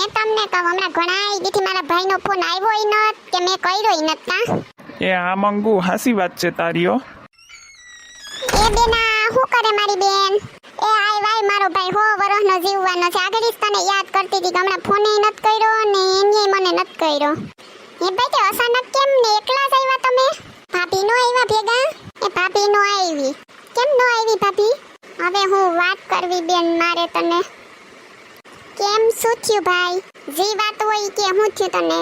એ તમને કહું હમણાં ઘણા દીથી મારા ભાઈનો ફોન આવ્યો નત કે મેં કર્યો ય નત એ આ મંગુ હાસી વાત છે તારીઓ. એ બેના શું કરે મારી બેન? એ આય વાય મારો ભાઈ હો વરસનો જીવવાનો છે. આગળ જ તને યાદ કરતી હતી કે હમણાં ફોને નત કર્યો ને એને મને નત કર્યો. એ ભાઈ તે અચાનક કેમ ને એકલા જ આવ્યા તમે? ભાભી નો આવ્યા ભેગા? એ ભાભી નો આવી. કેમ નો આવી ભાભી? હવે હું વાત કરવી બેન મારે તને. કેમ શું થયું ભાઈ? જે વાત હોય કે હું થયું તને?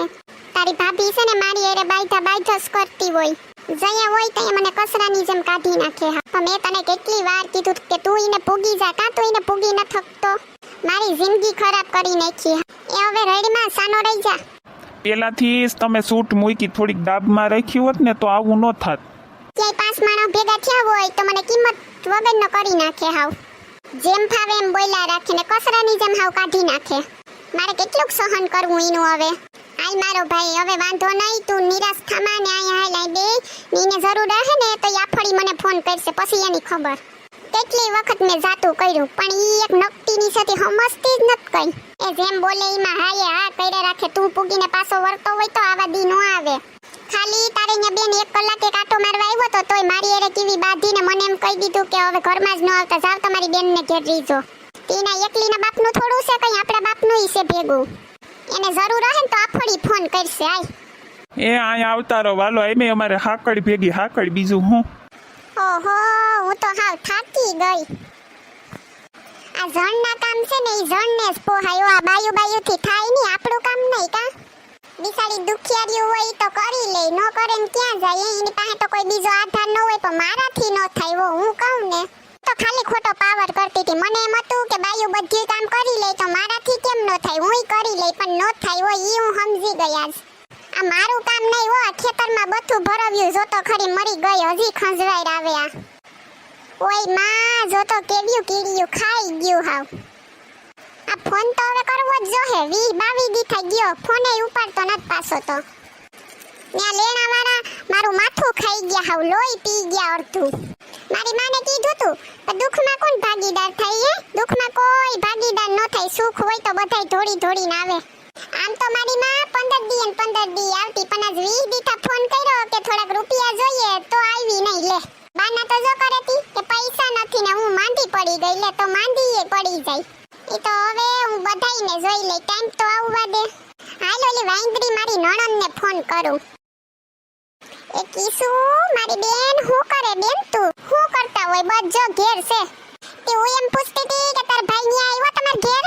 તારી ભાભી છે ને મારી અરે બાઈધા બાઈધસ કરતી હોય. જયા હોય ત્યાં મને કચરાની જેમ કાઢી નાખે હા. મેં તને કેટલી વાર કીધું કે તું એને પૂગી જા કાં તું એને પૂગી ન થકતો? મારી જિંદગી ખરાબ કરી નાખી એ હવે રેડીમાં સાનો રહી જા. પેલાથી તમે સૂટ મૂકી થોડીક ડાબમાં રાખ્યું હોત ને તો આવું ન થાત. ક્યાંય પાંચ માણસ ભેગા થયા હોય તો મને કિંમત વગરનો કરી નાખે હાવ. જેમ ફાવે એમ બોલ્યા રાખે ને કચરાની જેમ હાવ કાઢી નાખે. મારે કેટલુંક સહન કરવું એનું હવે. હાલ મારો ભાઈ, હવે વાંધો નહીં, તું નિરાશ થામા ને અહીંયા હાલ આઈ બે નીને જરૂર રહે ને તો યાફડી મને ફોન કરશે, પછી એની ખબર. કેટલી વખત મેં જાતું કર્યું, પણ ઈ એક નકટીની સાથે સમજતી જ નત કઈ. એ જેમ બોલે એમાં હાયે, હા, કર્યા રાખે, તું પૂગીને પાછો વળતો હોય તો આવા દી ન આવે. ખાલી તારે અહીંયા બેન એક કલાકે કાંટો મારવા આવ્યો તો તોય મારી એરે કીવી બાંધીને મને એમ કહી દીધું કે હવે ઘરમાં જ ન આવતા જાવ તમારી બેનને ઘેર રીજો તેના એકલીના બાપનું થોડું છે કઈ આપણા બાપનું ઈ છે ભેગું. એને જરૂર હે ને તો આફડી ફોન કરશે આય. એ આ આવતા રહો વાલો મેં અમારે હાકડ ભેગી હાકડ બીજું હું? ઓહો હું તો હાવ થાકી ગઈ. આ જણના કામ છે ને ઈ જણને જ પોહાયો આ બાયુ બાયુથી થાય નહીં આપણું કામ નહીં કા? બિચારી દુખિયારી હોય તો કરી લે. ન કરે ક્યાં જાય? એની પાસે તો કોઈ બીજો આધાર ન હોય, પણ મારાથી ન થાય હું કહું ને. તો ખાલી ખોટો પાવર કરતી હતી. મને એમ હતું કે બાયું બધું કામ કરી લે, તો મારાથી કેમ ન થાય? હુંય કરી લે પણ ન થાય હોય એ હું સમજી ગયા જ. આ મારું કામ નહીં હો ખેતરમાં બધું ભરવ્યું જોતો ખરી મરી ગઈ, હજી ખંજવાઈ આવે આ ઓયમાં જોતો કેવ્યું કીડ્યું ખાઈ ગયું હાવ. આ ફોન તો હવે કરવો જ જોહે વી બાવી દી થઈ ગયો. ફોને ઉપાડતો નત પાછો તો. ત્યાં લેણા વાળા મારું માથું ખાઈ ગયા હાવ, લોહી પી ગયા અડધું. મારી માને કીધું તું પણ દુઃખમાં કોણ ભાગીદાર હે? દુઃખમાં કોઈ ભાગીદાર ન થાય. સુખ હોય તો બધાય ધોડી ધોડીને આવે. આમ તો મારી માં પંદર દી ને પંદર દી આવતી, પણ આજ વીસ દીઠા ફોન કર્યો કે થોડાક રૂપિયા જોઈએ તો આવી નહીં લે. બાના તો જો કરેતી કે પૈસા નથી ને હું માંદી પડી ગઈ, લે તો માંદીએ પડી જાય. એ તો હવે હું બધાયને જોઈ લઈ ટાઈમ તો આવવા દે. હાલ ઓલી વાંદરી મારી નણંદને ફોન કરું. એ કીસુ, મારી બેન હું કરે બેન તું? હું કરતા હોય? બધો ઘેર છે. તે હું એમ પૂછતી હતી કે તાર ભાઈ ન્યા આવ્યો તમાર ઘેર?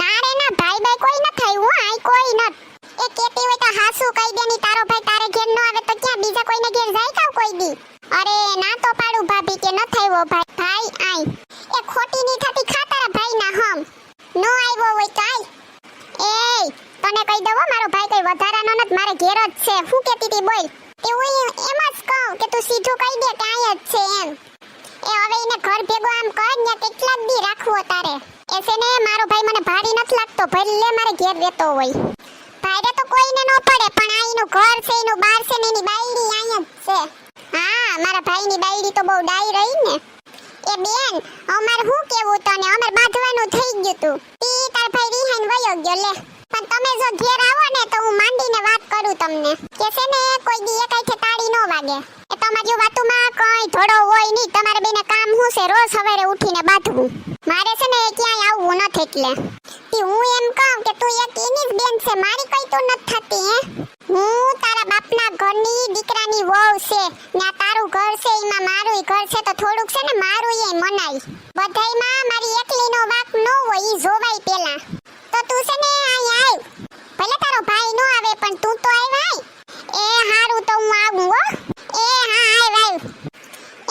ના રે, ના ભાઈ ભાઈ કોઈ ન થાય હું આઈ કોઈ ન એ કેતી હોય તો હાસુ કહી દે ની તારો ભાઈ તારે ઘેર ન આવે તો ક્યાં બીજા કોઈને ઘેર જાય કાવ કોઈ દી? અરે, ના તો પાડું ભાભી કે ન થાય ભાઈ. ભાઈ, આય. એ ખોટી ની થતી ખા તારા ભાઈ ના હમ નો આવ્યો હોય કાઈ એય, તને કહી દઉં મારો ભાઈ કઈ વધારાનો નથી, મારે ઘેર જ છે. શું કહેતી હતી બોલ. તે હું એમ જ કહું કે તું સીધું કહી દે કે આય જ છે એમ. એ હવે એને ઘર ભેગો આમ કર ને કેટલા દી રાખવો તારે. એ ને, મારો ભાઈ મને ભારી નથી લાગતો. ભલે મારે ઘેર રહેતો હોય. ભાઈરે તો કોઈને ન પડે, પણ આ ઘર છે, એનું બાર છે ને, એની બાયડી અહીંયા જ છે. હા, મારા ભાઈની બાયડી તો બહુ ડાઈ રહી ને. એ બેન, અમાર હું કેવું તને? અમાર બાંધવાનું થઈ ગયું તું. તી તાર ભાઈ રિહાઈન વયો ગયો, લે. પણ તમે જો ઘેર આવો ને, તો હું માંડીને વાત કરું તમને. કે છે ને, કોઈ દી એકાઈથી તાળી નો વાગે. એ તમારી વાતોમાં કઈ ધોડો હોય નહીં, તમારે બેને કામ હું છે? રોજ સવારે ઉઠીને બાંધવું. મારે છે ને ક્યાંય આવવું નથી એટલે તી હું એમ કહું કે તું એક એની જ બેન છે, મારી કઈ તો નથી થતી, હે? હું તારા બાપના ઘરની દીકરાની વહુ છે, ને આ તારું ઘર છે, એમાં મારું ઘર છે, તો થોડુંક છે ને મારું એ મનાય. બધાયમાં મારી એકલીનો વાક ન હોય, ઈ જોવાય પેલા તો તું છે ને અહીં આવ ભલે તારો ભાઈ નો આવે, પણ તું તો આવ આય. એ હારું તો હું આવું, હો. એ હા આવ આવ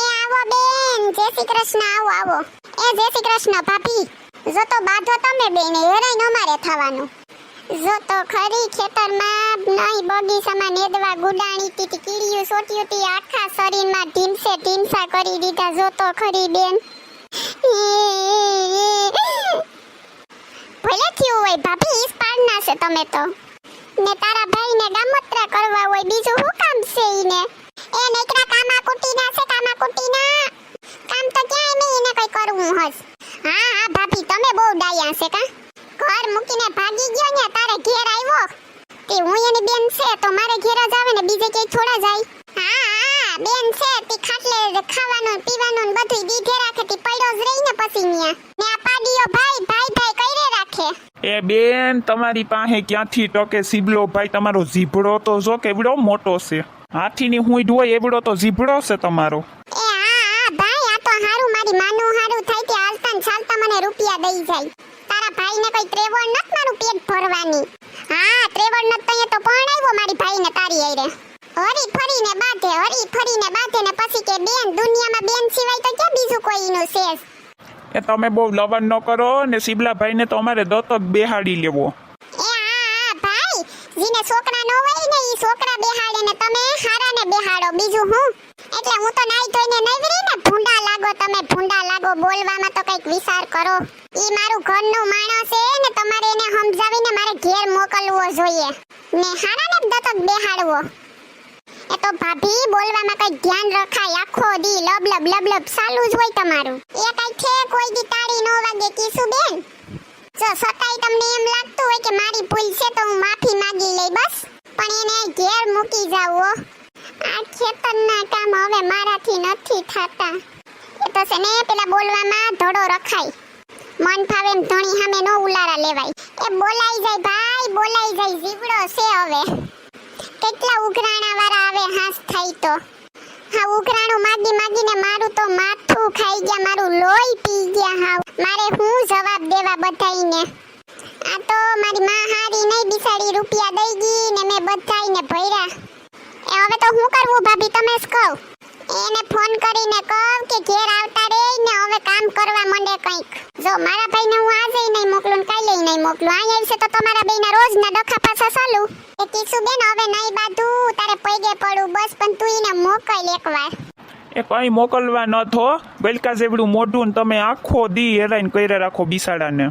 એ આવો બેન, જય શ્રી કૃષ્ણ, આવો આવો. એ જય શ્રી કૃષ્ણ, ભાભી. જો તો બાધો તમે બેન હેરાઈ અમારે થવાનું. જો તો ખરી ખેતરમાં નહીં, બગીચામાં નેદવા ગુડાણી તી કીડીયું સોટ્યું તી આખા શરીરમાં ઢીમસે ઢીમસા કરી દીધા. જો તો ખરી બેન. ભલે થયું હોય ભાભી ઈસ પાડના છે તમે તો. ને તારા ભાઈને ગામત્રા કરવા હોય, બીજું શું કામ છે ઈને? એ નેકરા કામા કુટીના છે કામા કુટીના કામ તો ક્યાંય નહીં, એને કઈ કરવું હસ હા ભાભી, તમે બહુ ડાયા છે કા? ઘર મૂકીને ભાગી ગયો ને તારે ઘેર આવ્યો? તે હું એની બેન છે, તો મારે ઘેર જ આવે ને બીજે ક્યાંય છોડા જાય. હા હા, બેન છે, તે ખાટલે ખાવાનું પીવાનું બધું દીધે રાખે, તે પડ્યો જ રહી ને પછી ન્યા. ને આ પાડીઓ ભાઈ ભાઈ ભાઈ કઈરે રાખે? એ બેન, તમારી પાસે ક્યાંથી ટકે સીબલો ભાઈ? તમારો ઝીબડો તો જો કેવડો મોટો છે. હાથીની હુંઈ હોય એવડો તો ઝીબડો છે તમારો એ હા હા ભાઈ આ તો હારું મારી માનું હારું થાય તે હાલતા ને ચાલતા મને રૂપિયા દઈ જાય. તારા ભાઈને કોઈ ત્રેવડ નત મારું પેટ ભરવાની? હા ત્રેવડ નત તો અહીંયા તો પરણાવ્યો મારી ભાઈને તારી આઈરે હરી ફરીને બાંધે હરી ફરીને બાંધે ને પછી કે બેન દુનિયામાં બેન સિવાય તો ક્યાં બીજું કોઈનું શેષ એ તમે બહુ લવણ ન કરો ને સીબલા ભાઈને તો અમારે દત્તક બેહાડી લેવો. એ હા હા ભાઈ જીને છોકરા નો હોય ને ઈ છોકરા બેહાડે ને તમે હારાને બેહાડો બીજું હું? એટલે હું તો નાઈ ધોઈને નવરી ને ભૂંડા લાગો તમે લાગો બોલવામાં તો કંઈક વિચાર કરો. ઈ મારું ઘરનું માણસ છે ને તમારે એને સમજાવીને મારે ઘેર મોકલવો જોઈએ. ને હારાને જ દત્તક બેહાડવો. એ તો ભાભી, બોલવામાં કઈ ધ્યાન રખાય. આખો દી લબ લબ લબ લબ ચાલુ જ હોય તમારું. એ કઈ છે? કોઈ દી તાળી નો વાગે કીસુ બેન? જો છતાંય તમને એમ લાગતું હોય કે મારી ભૂલ છે તો હું માફી માંગી લઈ બસ. પણ એને ઘેર મૂકી જાવો. આ ખેતરના કામ હવે મારાથી નથી થતા. છે ને પેલા બોલવામાં ધડો રખાય. મન ફાવે એમ ધણી સામે નો ઉલારા લેવાય. એ બોલાઈ જાય ભાઈ, બોલાઈ જાય જીવડો છે હવે. કેટલા ઉઘરાણા વાળા આવે હાસ થાય તો. હા, ઉઘરાણું માગી માગીને મારું તો માથું ખાઈ ગયા, મારું લોહી પી ગયા હાવ. મારે હું જવાબ દેવા બધાઈને આ તો મારી માં હારી નહીં, બિસાડી રૂપિયા દઈ ગઈ ને મેં બધાઈને એ હવે તો હું કરવું ભાભી, તમે જ કહો. એને ફોન કરીને કહું કે ઘેર આવતા રે ને હવે કામ કરવા માંડે કંઈક. જો મારા ભાઈને હું આજે નહીં મોકલું કાલે નહીં મોકલું. અહીં આવશે તો તમારા બેયના રોજના ડખા પાછા ચાલુ. એ કીસુ બેન હવે નહીં બાધું. તારે પૈગે પડું બસ પણ તું એને મોકલ એકવાર. એ કઈ મોકલવા ન થો ગલકા જેવડું મોઢું ને તમે આખો દી હેરાન કર્યા રાખો બિસાડાને.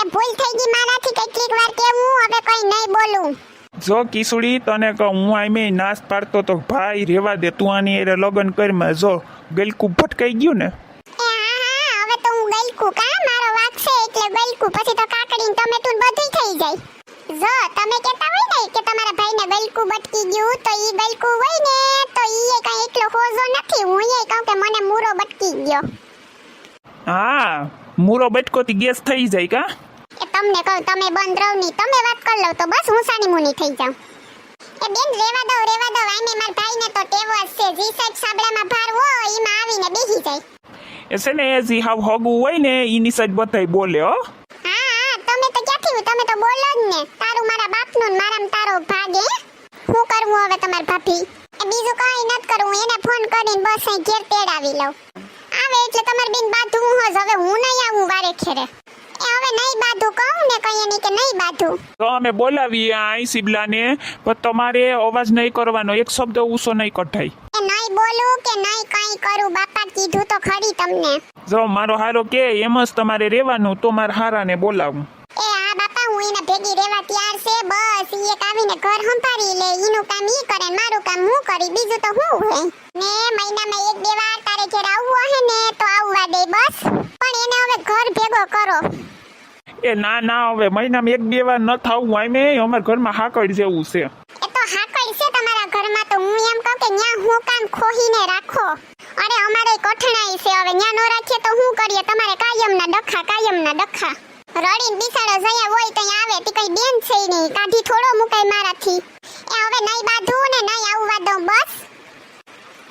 એ ભૂલ થઈ ગઈ મારાથી કેટલીક વાર કેવું? હવે કઈ નહીં બોલું. જો કિસુડી તને કહું હું આમે નાશ પાડતો તો ભાઈ રેવા દે તું આની એટલે લગ્ન કરીમાં જો ગલકું ભટકાઈ ગયું ને. એ હા હા હવે તો હું ગલકું કા? મારો વાક છે એટલે ગઈકુ પછી તો કાકડી તમે ને બધું થઈ જાય. જો તમે કહેતા હોય ને કે તમારા ભાઈને ગલકુ બટકી ગયું તો ઈ ગલકુ હોય ને તો ઈ એ કઈ એટલો હોજો નથી. હું એ કહું કે મને મૂરો બટકી ગયો. હા મૂરો બટકોથી ગેસ થઈ જાય કા? તમને કહું તમે બંધ રહો ની તમે વાત કરી લો તો બસ હું સાની મુની થઈ જાઉં. એ બેન રેવા દો રેવા દો. આને માર ભાઈને તો ટેવો છે. જી સાઈડ સાબડામાં ભાર હોય ઈમાં આવીને બેસી જાય. એ છે ને જી હાવ હગું હોય ને એની સાઈડ બધાય બોલે હો. હા હા તમે તો ક્યાંથી તમે તો બોલો જ ને. તારું મારા બાપનું ને મારામાં તારો ભાગે હે? શું કરવું હવે તમાર ભાભી? એ બીજું કઈ નત કરવું એને ફોન કરીને બસ અહીં ઘેર તેડાવી લઉં. આવે એટલે તમાર બેન બાધું હું હવે હું નહીં આવું વારે ખેરે એ હવે નહીં બાધું કહું ને કઈ એની કે નહીં બાધું. તો અમે બોલાવીએ આઈ સિબલાને પણ તમારે અવાજ નહીં કરવાનો એક શબ્દ ઊંચો નહીં કઢાય. એ નહીં બોલું કે નહીં કઈ કરું બાપા કીધું તો ખરી તમને. જો મારો હારો કે એમ જ તમારે રહેવાનું તો મારા હારાને બોલાવું. એ આ બાપા હું એને ભેગી રહેવા તૈયાર છે બસ ઈ એક આવીને ઘર સંભાળી લે ઈનું કામ ઈ કરે મારું કામ હું કરી બીજું તો હું હે ને મહિનામાં એક બે વાર તારે ઘેર આવવું હે ને તો આવવા દે બસ પણ એને હવે ઘર ભેગો કરો. એ ના ના હવે મહિનામાં એક બે વાર ન થાવું હોય મે અમારા ઘરમાં હાકડ જેવું છે. એ તો હાકડ છે તમારા ઘરમાં તો હું એમ કહું કે ન્યા હું કામ ખોહીને રાખો. અરે અમારે કઠણાઈ છે હવે ન્યા નો રાખીએ તો હું કરીએ? તમારે કાયમના ડખા કાયમના ડખા. રડીને બિસાડો જયા હોય તો આવે તે કઈ બેન છે નહીં. કાઢી થોડો મુકાય મારાથી. એ હવે નહીં બાંધું ને નહીં આવવા દઉં બસ.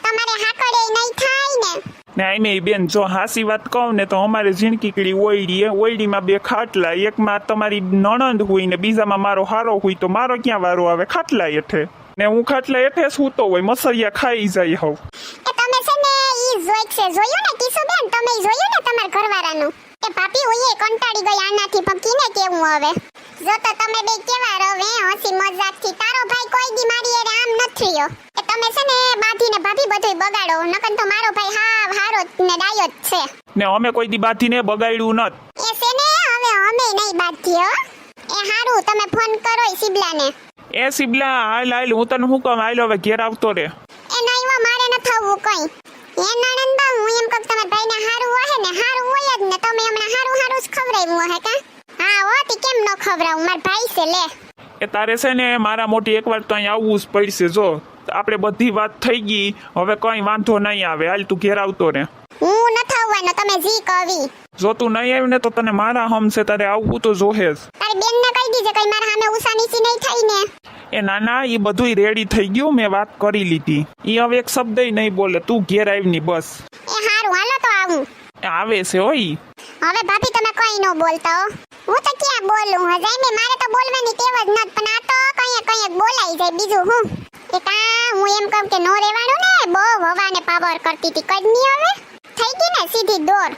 તમારે હાકડે નહીં થાય ને. ને નહીં બેન જો હાસી વાત કહું ને તો અમારે ઝીણકીકડી ઓયડી એ ઓયડીમાં બે ખાટલા, એકમાં તમારી નણંદ હોય ને બીજામાં મારો હારો હોય તો મારો ક્યાં વારો આવે? ખાટલા હેઠે. ને હું ખાટલા હેઠે સૂતો હોય, મસરિયા ખાઈ જાય હવ. તમે છે ને ઈ જોઈ છે, જોયું ને કિશુ બેન? તમે જોયું ને તમારા ઘરવાળાનું? એ ભાભી એ કંટાળી ગઈ આનાથી, પણ કીને કેવું હવે જો તો તમે બે કેવા રવે હસી મજાકથી. તારો ભાઈ કોઈ દી મારી એરે આમ નથી રહ્યો. કે તમે છે ને બાંધીને ભાભી બધું બગાડો નકન તો મારો ભાઈ હા હારો ને ડાયો જ છે. ને અમે કોઈ દી બાથીને બગાડ્યું નત. એ છે ને હવે અમે નહીં બાંધી હો. એ હારું તમે ફોન કરો ઈ શિબલાને. એ સિબલા હાલ હાલ હું તને શું કહું? હાલ હવે ઘેર આવતો રે. એ નહીં મારે ન થવું કઈ. એ નણંદા હું એમ કહું તમારા ભાઈને હારું હોય ને હારું હોય જ ને. તમે હમણાં હારું હારું જ ખવડાવ્યું હે કા? હા કેમ ન ખવરાવું માર ભાઈ છે લે. એ તારે છે ને મારા મોટી એકવાર તો અહીં આવવું જ પડશે જો. આપણે બધી વાત થઈ ગઈ હવે કંઈ વાંધો નહીં આવે. હાલ તું ઘેર આવતો ને હું નથી થવાનો તમે જી કવી. જો તું નહીં આવી ને તો તને મારા હમશે તારે આવવું તો જોહે જ. તારી બેનને કહી દીજે કઈ મારા સામે ઉષા નીચી નહીં થઈ ને. એ નાના એ બધુંય રેડી થઈ ગયું મેં વાત કરી લીધી. એ હવે એક શબ્દ નહીં બોલે. તું ઘેર આવીની બસ. એ હારું હાલો તો આવું. આવે છે, ઓય. હવે ભાભી, તમે કઈ ન બોલતા હો. તો ક્યાં બોલું? હજાય મે મારે તો બોલવાની ટેવ જ નથી, પણ આ તો કઈ કઈ બોલાઈ જાય બીજું હું. એ કા હું એમ કહું કે નો રેવાનું ને, બહુ હવાને પાવર કરતી હતી, કઈ નહીં હવે. થઈ ગઈ ને સીધી દોર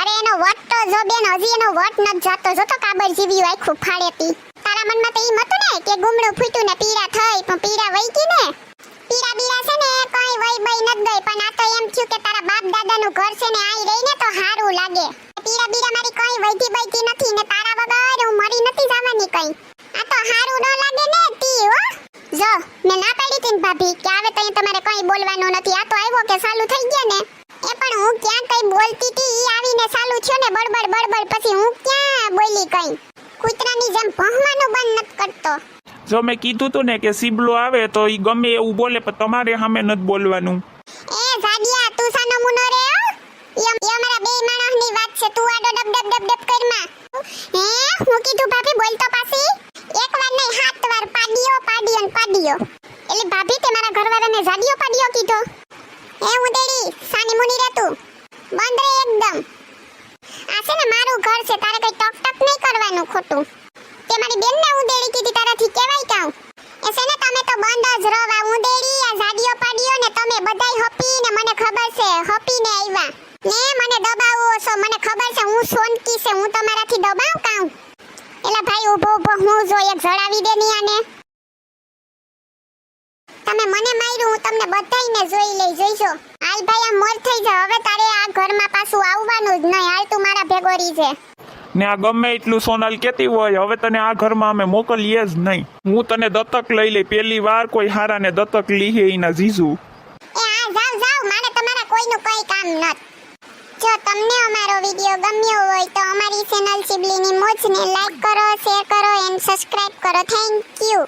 અરે, એનો વટ તો જો બેન, હજી એનો વટ નથી જતો, જો તો કાબર જીવી આખું ફાડેતી તારા મનમાં તો એમ હતું ને, કે ગુમડું ફૂટ્યું ને પીડા થઈ, પણ પીડા વહી ગઈ ને. પીડા બીરા છે ને, કઈ વઈ બઈ ન ગઈ. પણ આ તો એમ થયું કે તારા બાપ દાદાનું ઘર છે ને, આઈ રહી ને તો હારું લાગે. પીડા બીરા મારી કોઈ વૈધી બૈધી નથી ને, તારા વગર હું મરી નથી જવાની કઈ. આ તો હારું ન લાગે ને, તી, હો. જો, મેં ના પાડી તીન ભાભી, કે આવે તો તમારે કઈ બોલવાનું નથી. આ તો આવ્યો કે ચાલુ થઈ ગયા ને. એ પણ હું ક્યાં કઈ બોલતી હતી, ઈ આવીને ચાલુ થયો ને, બડબડ બડબડ, પછી હું ક્યાં બોલી કઈ? કૂતરાની જેમ ભહવાનું બંધ નથી કરતો. જો મેં કીધું તું ને કે સીબલો આવે તો એ ગમે એવું બોલે, પણ તમારે સામે નથી બોલવાનું. એ જાડિયા, તું સા નમૂનો રે ઈ અમારા બે માણસની વાત છે. તું આડો ડબ ડબ ડબ ડબ કરમાં હે? હું કીધું, ભાભી, બોલ તો પાછી. એક વાર નહીં, સાત વાર. પાડિયો પાડિયો પાડિયો એટલે ભાભી, તે મારા ઘરવાળાને જાડિયો પાડિયો કીધો. હે ઉદેડી સાની મુની રે તું બંધ રે એકદમ આ છે ને મારું ઘર છે તારે કઈ ટક ટક નહીં કરવાનું ખોટું તે મારી બેનને ઉદેડી કીધી તારાથી કેવાય કાઉ એ છે ને તમે તો બંધ જ રહો આ ઉદેડી આ જાડિયો પાડિયો ને તમે બધાય હપી ને મને ખબર છે હપી ને આવ્યા ને મને દબાવો છો. મને ખબર છે હું સોનકી છે. હું તમારાથી દબાવ કાઉ? એલા ભાઈ ઊભો ઊભો હું જો એક જડાવી દે ની આને. તમે મને માર્યું હું તમને બધાયને જોઈ લઈ જોઈજો હાલ ભાઈ આ મોર થઈ જા હવે તારે આ ઘરમાં પાછું આવવાનું જ નહીં. હાલ તું મારા ભેગોરી છે. ને આ ગમે એટલું સોનલ કહેતી હોય હવે તને આ ઘરમાં અમે મોકલીએ જ નહીં. હું તને દત્તક લઈ લઈ પહેલી વાર કોઈ હારાને દત્તક લીહે એના જીજુ. એ હા જાવ જાવ મારે તમારા કોઈનું કઈ કામ નથી. જો તમને અમારો વિડિયો ગમ્યો હોય તો અમારી ચેનલ સિબલીની મોજને લાઈક કરો શેર કરો એન્ડ સબસ્ક્રાઇબ કરો. Thank you